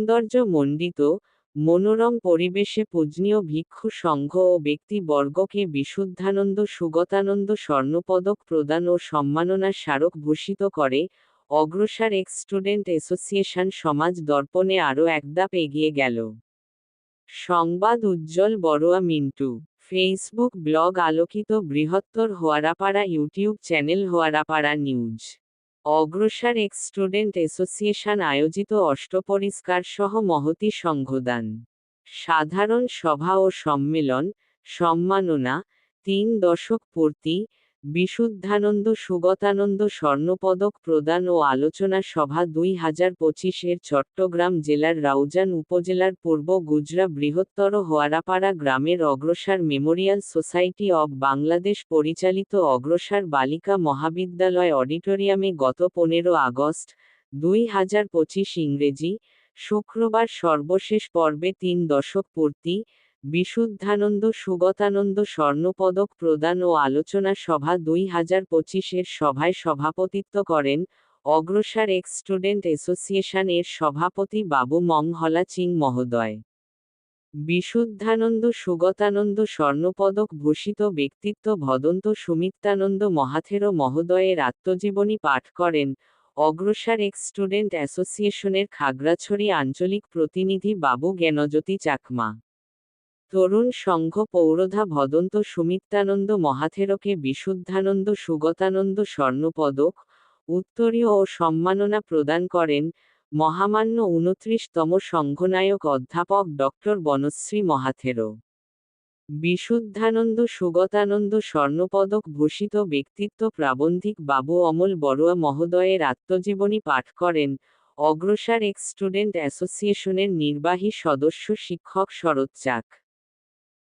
সৌন্দর্য মণ্ডিত মনোরম পরিবেশে পূজনীয় ভিক্ষু সংঘ ও ব্যক্তিবর্গকে বিশুদ্ধানন্দ, সুগতানন্দ স্বর্ণপদক প্রদান ও সম্মাননার স্মারক ভূষিত করে, অগ্রসর এক্স স্টুডেন্ট অ্যাসোসিয়েশন সমাজ দর্পণে আরও একধাপ এগিয়ে গেল। সংবাদ উজ্জ্বল বড়ুয়া মিন্টু, ফেসবুক ব্লগ আলোকিত বৃহত্তর Hoarapara YouTube channel Hoarapara news. অগ্রসর এক্স স্টুডেন্ট অ্যাসোসিয়েশন আয়োজিত অষ্টপরিষ্কার সহ মহতি সংঘদান। সাধারণ সভা ও সম্মেলন, সম্মাননা, তিন দশক পূর্তি বিশুদ্ধানন্দ সুগতানন্দ স্বর্ণপদক প্রদান ও আলোচনা সভা দুই হাজার পঁচিশের চট্টগ্রাম জেলার রাউজান উপজেলার পূর্ব গুজরা বৃহত্তর হোয়ারাপাড়া গ্রামের অগ্রসর মেমোরিয়াল সোসাইটি অব বাংলাদেশ পরিচালিত অগ্রসর বালিকা মহাবিদ্যালয় অডিটোরিয়ামে গত পনেরো আগস্ট দুই হাজার পঁচিশ ইংরেজি শুক্রবার সর্বশেষ পর্বে তিন দশক পূর্তি বিশুদ্ধানন্দ সুগতানন্দ স্বর্ণপদক প্রদান ও আলোচনা সভা দুই হাজার পঁচিশের সভায় সভাপতিত্ব করেন অগ্রসর এক্স স্টুডেন্ট অ্যাসোসিয়েশন এর সভাপতি বাবু মংহলা চিং মহোদয়। বিশুদ্ধানন্দ সুগতানন্দ স্বর্ণপদক ভূষিত ব্যক্তিত্ব ভদন্ত সুমিত্রানন্দ মহাথেরো মহোদয়ের আত্মজীবনী পাঠ করেন অগ্রসর এক্স স্টুডেন্ট অ্যাসোসিয়েশনের খাগড়াছড়ি আঞ্চলিক প্রতিনিধি বাবু জ্ঞানজ্যোতি চাকমা। তরুণ সংঘ পৌরধা ভদন্ত সুমিত্রানন্দ মহাথেরকে বিশুদ্ধানন্দ সুগতানন্দ স্বর্ণপদক, উত্তরীয় ও সম্মাননা প্রদান করেন মহামান্য উনত্রিশতম সংঘনায়ক অধ্যাপক ডক্টর বনশ্রী মহাথেরো। বিশুদ্ধানন্দ সুগতানন্দ স্বর্ণপদক ভূষিত ব্যক্তিত্ব প্রাবন্ধিক বাবু অমল বড়ুয়া মহোদয়ের আত্মজীবনী পাঠ করেন, অগ্রসর এক্স স্টুডেন্ট অ্যাসোসিয়েশনের নির্বাহী সদস্য শিক্ষক শরৎ চাক।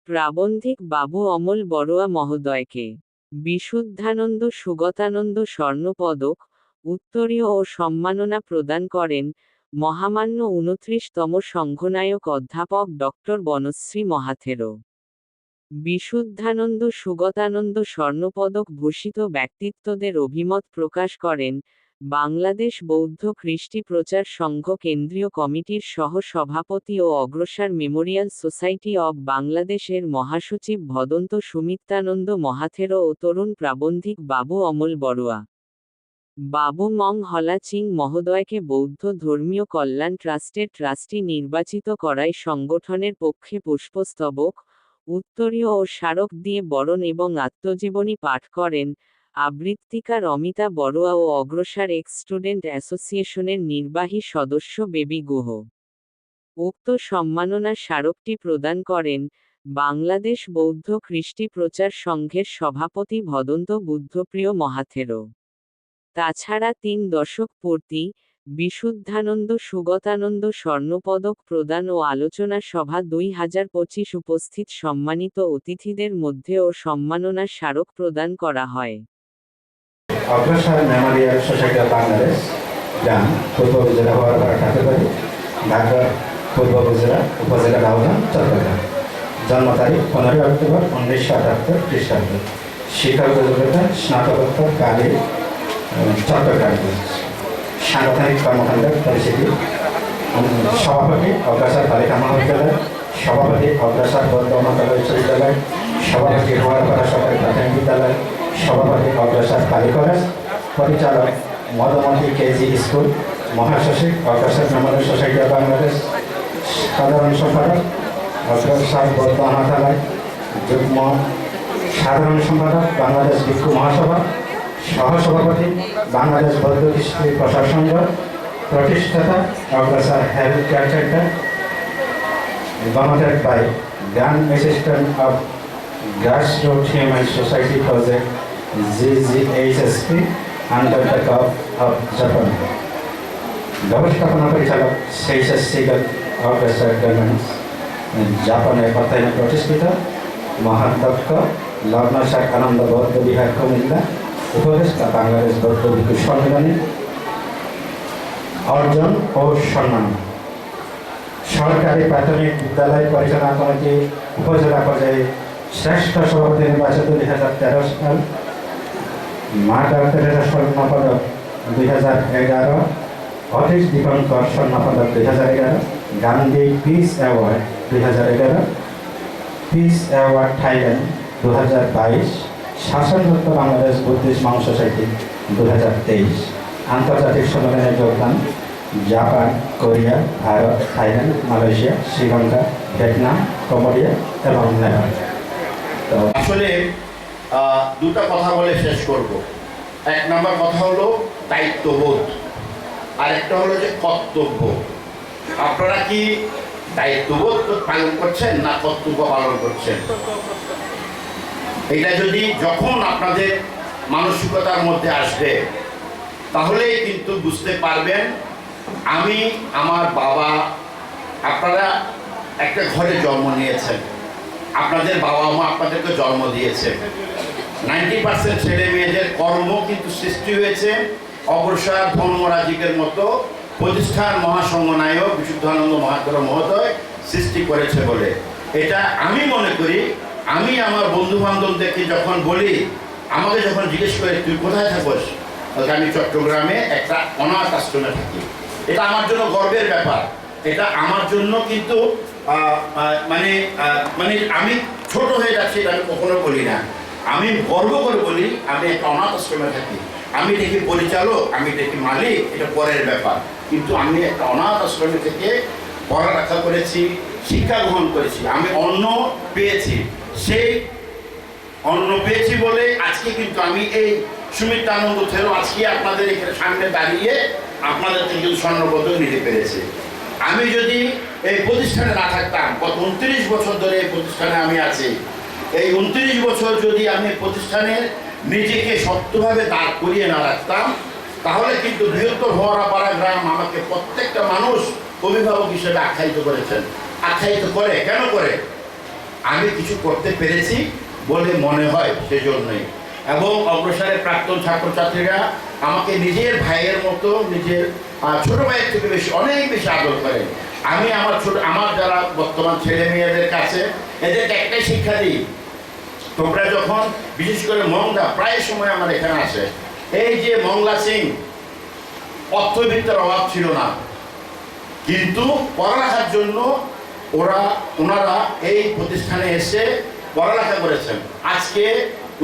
প্রাবন্ধিক বাবু অমল বড়ুয়া মহোদয়কে। বিশুদ্ধানন্দ সুগতানন্দ স্বর্ণপদক, উত্তরীয় ও সম্মাননা প্রদান করেন মহামান্য উনত্রিশতম সংঘনায়ক অধ্যাপক ডক্টর বনশ্রী মহাথেরো বিশুদ্ধানন্দ সুগতানন্দ স্বর্ণপদক ভূষিত ব্যক্তিত্বদের অভিমত প্রকাশ করেন বাংলাদেশ বৌদ্ধ কৃষ্টি প্রচার সংঘ কেন্দ্রীয় কমিটির সহ সভাপতি ও অগ্রসর মেমোরিয়াল সোসাইটি অব বাংলাদেশের মহাসচিব ভদন্ত সুমিত্রানন্দ মহাথেরো ও তরুণ প্রাবন্ধিক বাবু অমল বড়ুয়া। বাবু মং হলা চিং মহোদয়কে বৌদ্ধ ধর্মীয় কল্যাণ ট্রাস্টের ট্রাস্টি নির্বাচিত করায় সংগঠনের পক্ষে পুষ্পস্তবক, উত্তরীয় ও স্মারক দিয়ে বরণ এবং আত্মজীবনী পাঠ করেন আবৃত্তিকার অমিতা বড়ুয়া ও অগ্রসর এক্স স্টুডেন্ট অ্যাসোসিয়েশনের নির্বাহী সদস্য বেবি গুহ। উক্ত সম্মাননা স্মারকটি প্রদান করেন বাংলাদেশ বৌদ্ধ কৃষ্টি প্রচার সংঘের সভাপতি ভদন্ত বুদ্ধপ্রিয় মহাথেরো তাছাড়া তিন দশক পূর্তি বিশুদ্ধানন্দ সুগতানন্দ স্বর্ণপদক প্রদান ও আলোচনা সভা দুই হাজার পঁচিশ উপস্থিত সম্মানিত অতিথিদের মধ্যেও সম্মাননা স্মারক প্রদান করা হয়। অগ্রসর মেমোরিয়াল সোসাইটি বাংলাদেশ গ্রাম পূর্ব উপজেলা হওয়ারপাড়া ঠাকুরবাড়ি ঢাকা পূর্ব উপজেলা উপজেলা গাউদান চট্টগ্রাম। জন্ম তারিখ পনেরোই অক্টোবর উনিশশো আটাত্তর খ্রিস্টাব্দ। শিক্ষাগত যোগ্যতা স্নাতকোত্তর কালী চট্টগ্রাম সাংগঠনিক কর্মকাণ্ড পরিস্থিতি। সভাপতি অগ্রসর বালিকা মহাবিদ্যালয় সভাপতি অগ্রসর বৌদ্ধ মহাবিদ্যালয় বিশ্ববিদ্যালয়, সভাপতি হওয়ারপাড়া সরকারি প্রাথমিক বিদ্যালয় সভাপতি অগ্রসর কালী কলেজ, পরিচালক মদমতি কেজি স্কুল মহাসচিব অগ্রসর মেমোরিয়াল সোসাইটি অফ বাংলাদেশ, সাধারণ সম্পাদক অগ্রসর বৌদ্ধ অনাথালয়, যুগ্ম সাধারণ সম্পাদক বাংলাদেশ ভিক্ষু মহাসভা, সহসভাপতি বাংলাদেশ বৌদ্ধ কৃষ্টি প্রসার সংঘ, প্রতিষ্ঠাতা অগ্রসর health care centre donated by Grand Assistant of Grassroots Human Society Project GGHSP under the Gov of Japan. ব্যবস্থাপনা পরিচালক সেইসাস সিগল অগ্রসর গার্মেন্টস জাপানের পতায়নে প্রতিষ্ঠিত মহাধ্যক্ষ লগ্নসার আনন্দ বৌদ্ধ বিহার কুমিল্লা উপদেষ্টা বাংলাদেশ বৌদ্ধ ভিক্ষু সম্মেলনে অর্জন ও সম্মান সরকারি প্রাথমিক বিদ্যালয় পরিচালনা কমিটি উপজেলা পর্যায়ে শ্রেষ্ঠ সভাপতি নির্বাচন দুই হাজার তেরো সাল মা ডাক্তারের স্বর্ণপদক দুই হাজার এগারো অতীশ দীপঙ্কর স্বর্ণপদক দুই হাজার এগারো, গান্ধী পিস অ্যাওয়ার্ড দুই হাজার এগারো পিস অ্যাওয়ার্ড থাইল্যান্ড দু হাজার বাইশ শাসনদত্ত বাংলাদেশ বুদ্ধিস্ট মাংস সোসাইটি দু হাজার তেইশ, আন্তর্জাতিক সম্মেলনে যোগদান Japan, Korea, Bharat, Thailand, Malaysia, Sri Lanka, Vietnam, Cambodia এবং নেপাল। তো আসলে দুটো কথা বলে শেষ করব। এক নম্বর কথা হলো দায়িত্ববোধ। আর একটা হলো যে কর্তব্য। আপনারা কি দায়িত্ববোধ পালন করছেন না কর্তব্য পালন করছেন? এটা যদি যখন আপনাদের মানসিকতার মধ্যে আসবে, তাহলেই কিন্তু বুঝতে পারবেন, আমি আমার বাবা, আপনারা একটা ঘরে জন্ম নিয়েছেন। আপনাদের বাবা মা আপনাদেরকে জন্ম দিয়েছে নাইনটি পার্সেন্ট ছেলে মেয়েদের কর্ম কিন্তু সৃষ্টি হয়েছে অগ্রসর ধর্মরাজিকের মতো প্রতিষ্ঠান মহাসংঘ নায়ক বিশুদ্ধানন্দ মহাত্মা মহোদয় সৃষ্টি করেছে বলে। এটা আমি মনে করি, আমি আমার বন্ধু বান্ধবদেরকে যখন বলি, আমাকে যখন জিজ্ঞেস করে, তুই কোথায় থাকোস? আমি চট্টগ্রামে একটা অনাথ আশ্রমে থাকি। এটা আমার জন্য গর্বের ব্যাপার। এটা আমার জন্য কিন্তু মানে মানে আমি ছোট হয়ে যাচ্ছি, এটা আমি কখনো বলি না। আমি গর্ব করে বলি, আমি একটা অনাথ আশ্রমে থাকি। আমি দেখি পরিচালক, আমি দেখি মালিক, এটা পরের ব্যাপার। কিন্তু আমি একটা অনাথ আশ্রমে থেকে পড়ালেখা করেছি, শিক্ষা গ্রহণ করেছি, আমি অন্ন পেয়েছি। সেই অন্ন পেয়েছি বলে আজকে কিন্তু আমি এই সুমিত আনন্দ থেরো আজকে আপনাদের এখানে সামনে দাঁড়িয়ে আপনাদের থেকে কিন্তু স্বর্ণপদক নিতে পেরেছি। আমি যদি এই প্রতিষ্ঠানে না থাকতাম, গত উনত্রিশ বছর ধরে এই প্রতিষ্ঠানে আমি আছি। এই উনত্রিশ বছর যদি আমি প্রতিষ্ঠানে নিজেকে শক্তভাবে দাঁড় করিয়ে না রাখতাম, তাহলে কিন্তু বৃহত্তর হওয়ারাপাড়া গ্রাম আমাকে প্রত্যেকটা মানুষ অভিভাবক হিসেবে আখ্যায়িত করেছেন। আখ্যায়িত করে? কেন করে? আমি কিছু করতে পেরেছি বলে মনে হয় সেজন্যই। এবং অগ্রসরের প্রাক্তন ছাত্রছাত্রীরা আমাকে নিজের ভাইয়ের মতো, নিজের ছোট ভাইয়ের থেকে বেশি, অনেক বেশি আদর করে। আমি আমার ছোট, আমার যারা বর্তমান ছেলে মেয়েদের কাছে এদেরকে একটাই শিক্ষা দিই তোমরা যখন, বিশেষ করে মংলা, প্রায় সময় আমার এখানে আসে। এই যে মংলা সিং, অর্থবিত্তের অভাব ছিল না। কিন্তু পড়ালেখার জন্য ওরা, ওনারা এই প্রতিষ্ঠানে এসে পড়ালেখা করেছেন। আজকে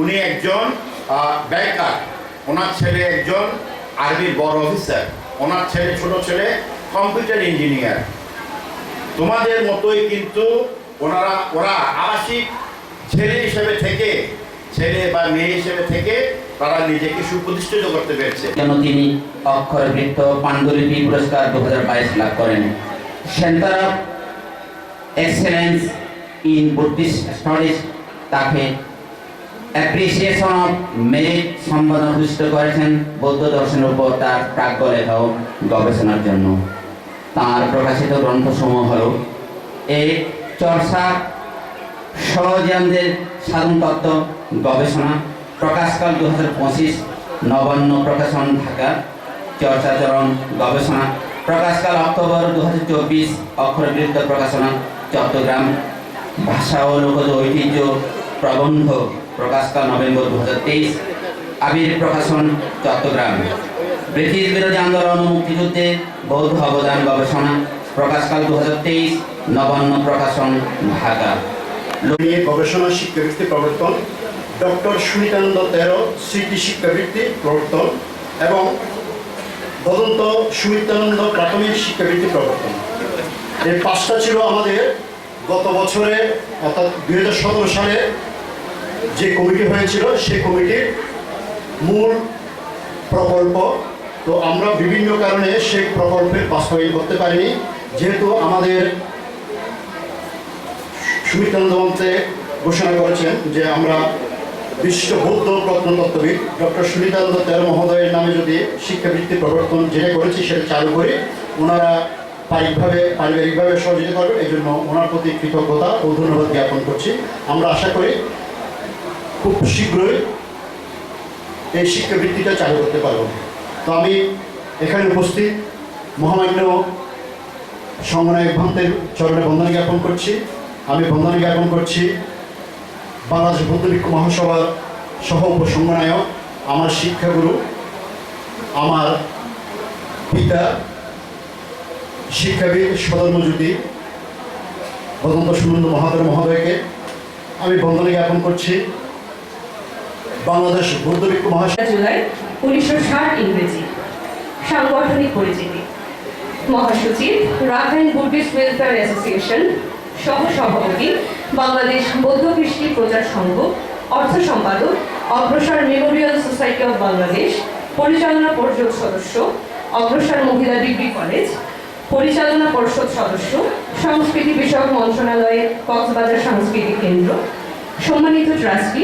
উনি একজন ব্যাংকার ওনার ছেলে একজন আর্মির বড় অফিসার ওনার ছেলে, ছোট ছেলে কম্পিউটার ইঞ্জিনিয়ার তোমাদের মতোই কিন্তু ওনারা, ওরা আবাসিক ছেলে হিসেবে থেকে, ছেলে বা মেয়ে হিসেবে থেকে তারা নিজেকে সুপ্রতিষ্ঠিত করতে পেরেছে। কেন তিনি অক্ষর বৃত্ত পাণ্ডুলিপি পুরস্কার দু হাজার বাইশ লাভ করেন। Centre of excellence in Buddhist studies তাকে অ্যাপ্রিসিয়েশন অফ মেরিট সম্বোধন ভূষিত করেছেন বৌদ্ধ দর্শনের উপর তার প্রাজ্ঞ লেখা ও গবেষণার জন্য। তার প্রকাশিত গ্রন্থসমূহ হল এ চর্চা সহজানদের সাধন তত্ত্ব গবেষণা, প্রকাশকাল দু হাজার পঁচিশ, নবান্ন প্রকাশন ঢাকা, চর্চাচরণ গবেষণা, প্রকাশকাল অক্টোবর দু হাজার চব্বিশ, অক্ষরবৃত্ত প্রকাশনা, চট্টগ্রাম, ভাষা ও লোকজ ঐতিহ্য প্রবন্ধ প্রকাশকাল নভেম্বর দু হাজার তেইশ, আবির প্রকাশন চট্টগ্রাম। ব্রিটিশ বিরোধী আন্দোলন মুক্তিযুদ্ধে বৌদ্ধ অবদান গবেষণা, প্রকাশকাল দু হাজার তেইশ, নবান্ন প্রকাশন ঢাকা। নিয়ে গবেষণা শিক্ষাবৃত্তি প্রবর্তন, ডক্টর সুনিতানন্দ তেরো, স্মৃতি শিক্ষাবৃত্তি প্রবর্তন এবং তদন্ত সুনিতানন্দ প্রাথমিক শিক্ষাবৃত্তি প্রবর্তন। এই পাঁচটা ছিল আমাদের গত বছরে, অর্থাৎ দুই হাজার সতেরো সালে যে কমিটি হয়েছিল, সেই কমিটির মূল প্রকল্প। তো আমরা বিভিন্ন কারণে সেই প্রকল্পের বাস্তবায়ন করতে পারিনি। যেহেতু আমাদের সুমিতানন্দ মন্ত্রে ঘোষণা করেছেন যে আমরা বিশ্ব বৌদ্ধ প্রত্নতত্ত্ববিদ ডক্টর সুনিতানন্দ তেরো মহোদয়ের নামে যদি শিক্ষাবৃত্তি প্রবর্তন যেটা করেছি সেটা চালু করে ওনারা পারিকভাবে, পারিবারিকভাবে সহযোগিতা করবেন এই জন্য ওনার প্রতি কৃতজ্ঞতা ও ধন্যবাদ জ্ঞাপন করছি। আমরা আশা করি খুব শীঘ্রই এই শিক্ষাবৃত্তিটা চালু করতে পারব। তো আমি এখানে উপস্থিত মহামান্য সমন্বয়ক ভন্তের চরণে বন্ধন জ্ঞাপন করছি। আমি বন্দনা জ্ঞাপন করছি। বাংলাদেশ বৌদ্ধবিক্ষ মহাসভার সহ উপসংগনায়ক, আমার শিক্ষাগুরু, আমার পিতা, শিক্ষাবিদ সদর্মজ্যোতি বদন্ত সুনন্দ মহাদয় মহোদয়কে আমি বন্দনা জ্ঞাপন করছি। বাংলাদেশ বৌদ্ধ ভিক্ষু মহাসভা জুলাই উনিশশো ষাট ইংরেজি, সাংগঠনিক পরিচিতি। মহাসচিব রাখাইন বুদ্ধিস্ট ওয়েলফেয়ার অ্যাসোসিয়েশন সহ সভাপতি বাংলাদেশ বৌদ্ধ কৃষ্টি প্রচার সংঘ, অর্থ সম্পাদক, অগ্রসর মেমোরিয়াল সোসাইটি অফ বাংলাদেশ, পরিচালনা পর্ষদ সদস্য, অগ্রসর মহিলা ডিগ্রি কলেজ, পরিচালনা পর্ষদ সদস্য, সংস্কৃতি বিষয়ক মন্ত্রণালয়ের কক্সবাজার সাংস্কৃতিক কেন্দ্র, সম্মানিত ট্রাস্টি,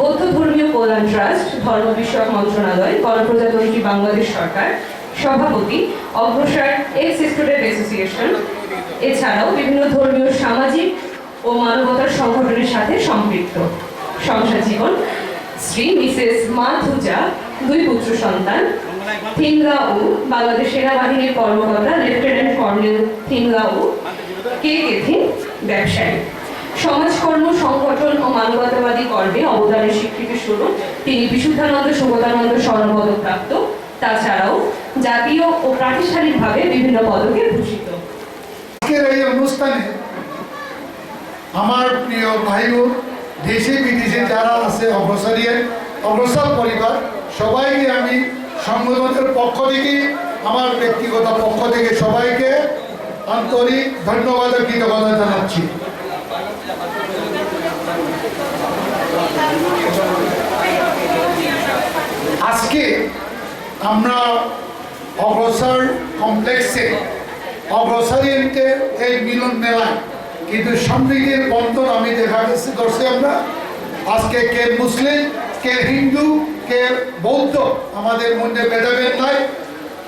বৌদ্ধ ধর্মীয় কল্যাণ ট্রাস্ট, ধর্ম বিষয়ক মন্ত্রণালয়, গণপ্রজাতন্ত্রী বাংলাদেশ সরকার, সভাপতি, অগ্রসর এক্স স্টুডেন্ট অ্যাসোসিয়েশন এছাড়াও বিভিন্ন ধর্মীয়, সামাজিক ও মানবতার সংগঠনের সাথে সম্পৃক্ত। সংসার জীবন, শ্রী মিসেস মা ধুজা দুই পুত্র সন্তান থিংলা উ বাংলাদেশ সেনাবাহিনীর কর্মকর্তা, লেফটেন্যান্ট কর্নেল থিংলা উ কে কেথিন ব্যবসায়ী। সমাজকর্ম, সংগঠন ও মানবতাবাদী কর্মে অবদানের স্বীকৃতি স্বরূপ তিনি বিশুদ্ধানন্দ, সুবোধানন্দ স্বর্ণপদক প্রাপ্ত। তাছাড়াও জাতীয় ও প্রাতিষ্ঠানিকভাবে বিভিন্ন পদকে ভূষিত। আজকের এই অনুষ্ঠানে আমার প্রিয় ভাই বোন দেশে বিদেশে যারা আছে অগ্রসরিয়ে অগ্রসর পরিবার, সবাইকে আমি সংগঠনের পক্ষ থেকে, আমার ব্যক্তিগত পক্ষ থেকে সবাইকে আন্তরিক ধন্যবাদ ও কৃতজ্ঞতা জানাচ্ছি। আজকে আমরা অগ্রসর কমপ্লেক্সে অগ্রসরিয়েন্টের এই মিলন মেলায়। কিন্তু সমৃদ্ধির বন্ধন আমি দেখা গেছে করছি আমরা। আজকে কে মুসলিম, কে হিন্দু, কে বৌদ্ধ, আমাদের মধ্যে ভেদাভেদ নাই।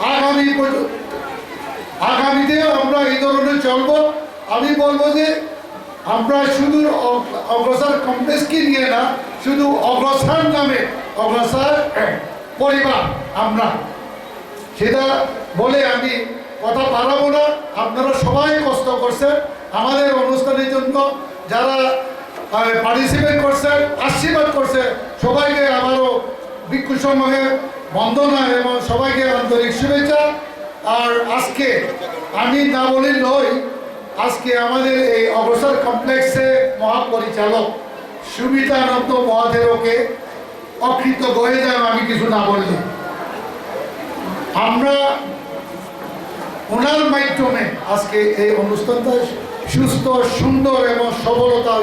আগামী আগামীতেও আমরা এই ধরনের চলবো। আমি বলব যে, আমরা শুধু অগ- অগ্রসর কমপ্লেক্সকে নিয়ে না, শুধু অগ্রসর নামে অগ্রসর পরিবার আমরা। সেটা বলে আমি কথা বাড়াবো না। আপনারা সবাই কষ্ট করছেন। আমাদের অনুষ্ঠানের জন্য যারা পার্টিসিপেট করছেন, আশীর্বাদ করছে সবাইকে আবারও ভিক্ষু সমূহে বন্দনা এবং সবাইকে আন্তরিক শুভেচ্ছা। আর আজকে আমি না বলি নই, আজকে আমাদের এই অবসর কমপ্লেক্সে মহাপরিচালক সুবিধানন্দ মহাদেবকে অকৃতজ্ঞ হয়ে যায় আমি কিছু না বললে আমরা ওনার মাধ্যমে আজকে এই অনুষ্ঠানটা সুস্থ, সুন্দর এবং সফলতা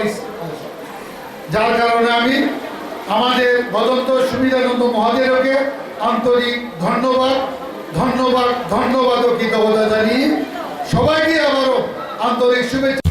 যার কারণে আমি আমাদের বদন্ত সুবিধানন্দ মহাদেবকে আন্তরিক ধন্যবাদ ধন্যবাদ ধন্যবাদ ও কৃতজ্ঞতা জানিয়ে সবাইকে আবারও আন্তরিক শুভেচ্ছা